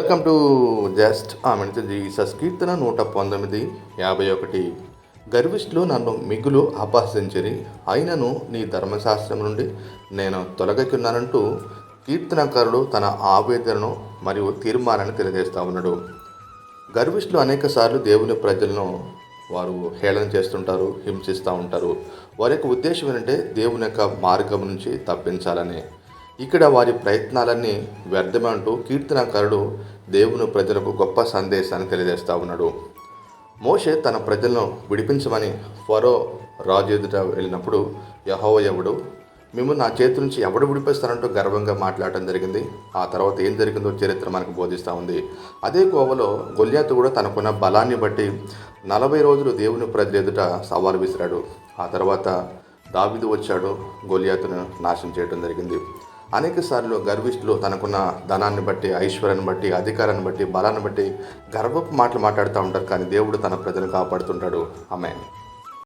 Welcome to just ఆమె Jesus కీర్తన నూట పంతొమ్మిది యాభై ఒకటి. గర్విష్ఠులు నన్ను మిగులు అపహసించిరి అయినను నీ ధర్మశాస్త్రం నుండి నేను తొలగకున్నానంటూ కీర్తనకారుడు తన ఆవేదనను మరియు తీర్మానాన్ని తెలియజేస్తా ఉన్నాడు. గర్విష్ఠులు అనేక సార్లు దేవుని ప్రజలను వారు హేళన చేస్తుంటారు హింసిస్తూ ఉంటారు. వారి యొక్క ఉద్దేశం ఏంటంటే దేవుని యొక్క మార్గం నుంచి తప్పించాలని. ఇక్కడ వారి ప్రయత్నాలన్నీ వ్యర్థమంటూ కీర్తనకారుడు దేవుని ప్రజలకు గొప్ప సందేశాన్ని తెలియజేస్తూ ఉన్నాడు. మోషే తన ప్రజలను విడిపించమని ఫరో రాజు ఎదుట వెళ్ళినప్పుడు యహోవ ఎవడు? మేము నా చేతి నుంచి ఎవడు విడిపిస్తానంటూ గర్వంగా మాట్లాడటం జరిగింది. ఆ తర్వాత ఏం జరిగిందో చరిత్ర మనకు బోధిస్తూ ఉంది. అదే కోవలో గొల్యాత్ కూడా తనకున్న బలాన్ని బట్టి నలభై రోజులు దేవుని ప్రజల ఎదుట సవాలు విసిరాడు. ఆ తర్వాత దావిదు వచ్చాడు గొల్యాతును నాశనం చేయడం జరిగింది. అనేక సార్లు గర్విష్ఠులు తనకున్న ధనాన్ని బట్టి ఐశ్వర్యాన్ని బట్టి అధికారాన్ని బట్టి బలాన్ని బట్టి గర్వపు మాటలు మాట్లాడుతూ ఉంటారు. కానీ దేవుడు తన ప్రజలను కాపాడుతుంటాడు. ఆమె